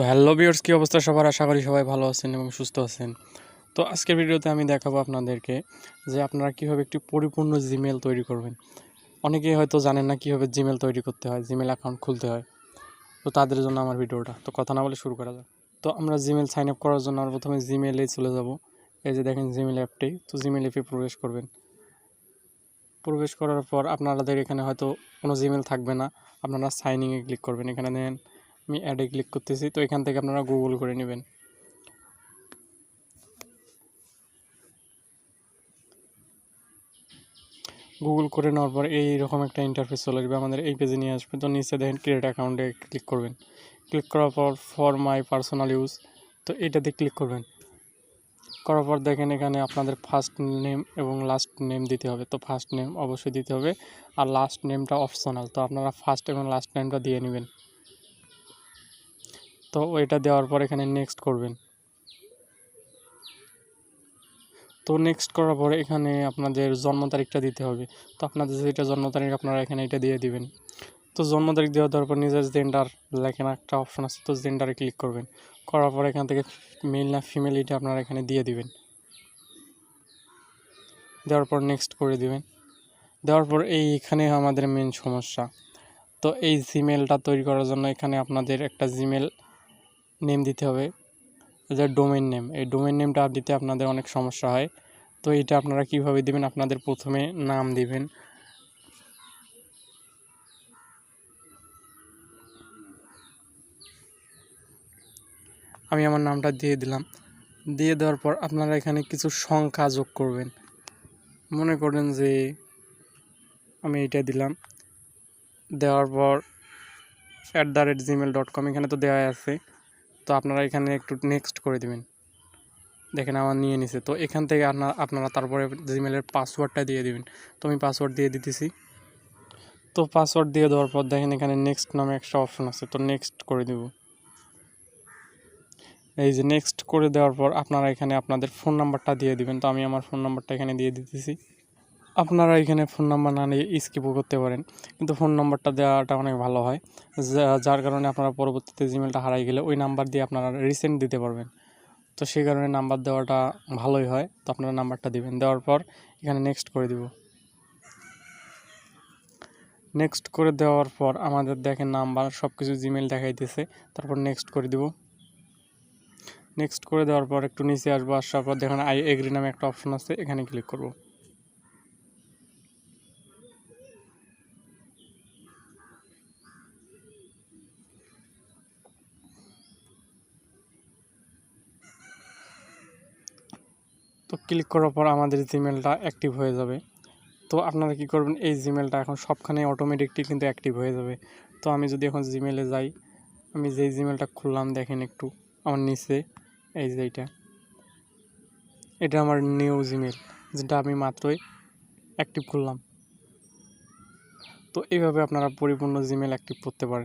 তো হ্যালো বিয়ার্স কী অবস্থা সবার? আশা করি সবাই ভালো আছেন এবং সুস্থ আছেন। তো আজকের ভিডিওতে আমি দেখাবো আপনাদেরকে যে আপনারা কীভাবে একটি পরিপূর্ণ জিমেল তৈরি করবেন। অনেকেই হয়তো জানেন না কীভাবে জিমেল তৈরি করতে হয় জিমেল অ্যাকাউন্ট খুলতে হয়। তো তাদের জন্য আমার ভিডিওটা। তো কথা না বলে শুরু করা যাক। তো আমরা জিমেল সাইন আপ করার জন্য আমরা প্রথমে জিমেলে চলে যাব। এই যে দেখেন জিমেল অ্যাপটি তো জিমেল অ্যাপে প্রবেশ করবেন। প্রবেশ করার পর আপনাদের এখানে হয়তো কোনো জিমেল থাকবে না। আপনারা সাইনিংয়ে ক্লিক করবেন। এখানে দেখেন আমি অ্যাডে ক্লিক করতেছি, তো এখান থেকে আপনারা গুগল করে নেবেন। গুগল করে নেওয়ার পর এইরকম একটা ইন্টারফেস চলে আসবে আমাদের, এই পেজে নিয়ে আসবে তো নিচে দেখেন ক্রিয়েট অ্যাকাউন্টে ক্লিক করবেন। ক্লিক করার পর ফর মাই পার্সোনাল ইউজ তো এইটাতে ক্লিক করবেন। করার পর দেখেন এখানে আপনাদের ফার্স্ট নেম এবং লাস্ট নেম দিতে হবে, তো ফার্স্ট নেম অবশ্যই দিতে হবে। আর লাস্ট নেমটা অপশনাল তো আপনারা ফার্স্ট এবং লাস্ট নেমটা দিয়ে নেবেন। তো ওইটা দেওয়ার পর এখানে নেক্সট করবেন। তো নেক্সট করার পরে এখানে আপনাদের জন্ম তারিখটা দিতে হবে। তো আপনাদের যেটা জন্ম তারিখ আপনারা এখানে এটা দিয়ে দিবেন। তো জন্ম তারিখ দেওয়া দেওয়ার পর নিজের জেন্ডার লেখেন একটা অপশন আছে, তো জেন্ডারে ক্লিক করবেন। করার পর এখান থেকে মেল না ফিমেল এটা আপনারা এখানে দিয়ে দিবেন। দেওয়ার পর নেক্সট করে দিবেন। দেওয়ার পর এইখানে আমাদের মেন সমস্যা। তো এই জিমেলটা তৈরি করার জন্য এখানে আপনাদের একটা জিমেল নেম দিতে হবে। যে ডোমেন নেম এই ডোমেন নেমটা দিতে আপনাদের অনেক সমস্যা হয়। তো এটা আপনারা কীভাবে দিবেন? আপনাদের প্রথমে নাম দিবেন। আমি আমার নামটা দিয়ে দিলাম। দিয়ে দেওয়ার পর আপনারা এখানে কিছু সংখ্যা যোগ করবেন। মনে করেন যে আমি এটা দিলাম। দেওয়ার পর at the rate Gmail dot com এখানে তো দেওয়া আছে। তো আপনারা এখানে একটু নেক্সট করে দেবেন। দেখেন আমার নিয়ে নিছে। তো এখান থেকে আপনার, আপনারা তারপরে জিমেলের পাসওয়ার্ডটা দিয়ে দিবেন। তো আমি পাসওয়ার্ড দিয়ে দিতেছি। তো পাসওয়ার্ড দিয়ে দেওয়ার পর দেখেন এখানে নেক্সট নামে একটা অপশন আছে। তো নেক্সট করে দেব। এই যে নেক্সট করে দেওয়ার পর আপনারা এখানে আপনাদের ফোন নাম্বারটা দিয়ে দিবেন। তো আমি আমার ফোন নাম্বারটা এখানে দিয়ে দিতেছি। আপনারা এখানে ফোন নাম্বার না নিয়ে স্কিপও করতে পারেন। কিন্তু ফোন নাম্বারটা দেওয়াটা অনেক ভালো হয়। যার কারণে আপনারা পরবর্তীতে জিমেলটা হারাই গেলে ওই নাম্বার দিয়ে আপনারা রিসেন্ট দিতে পারবেন। তো সেই কারণে নাম্বার দেওয়াটা ভালোই হয়। তো আপনারা নাম্বারটা দিবেন। দেওয়ার পর এখানে নেক্সট করে দিব। নেক্সট করে দেওয়ার পর আমাদের দেখেন নাম্বার সব কিছু জিমেল দেখাইতেছে। তারপর নেক্সট করে দিব। নেক্সট করে দেওয়ার পর একটু নিচে আসব, আসার পর দেখেন আই এগ্রি নামে একটা অপশন আছে, এখানে ক্লিক করব। তো ক্লিক করার পর আমাদের জিমেলটা অ্যাক্টিভ হয়ে যাবে। তো আপনারা কি করবেন, এই জিমেলটা এখন সবখানে অটোমেটিকলি কিন্তু অ্যাক্টিভ হয়ে যাবে। তো আমি যদি এখন জিমেলে যাই, আমি যেই জিমেলটা খুললাম, দেখেন একটু আমার নিচে, এই যে এইটা। এটা আমার নিউ জিমেল যেটা আমি মাত্রই অ্যাক্টিভ করলাম তো এইভাবে আপনারা পরিপূর্ণ জিমেল অ্যাক্টিভ করতে পারেন।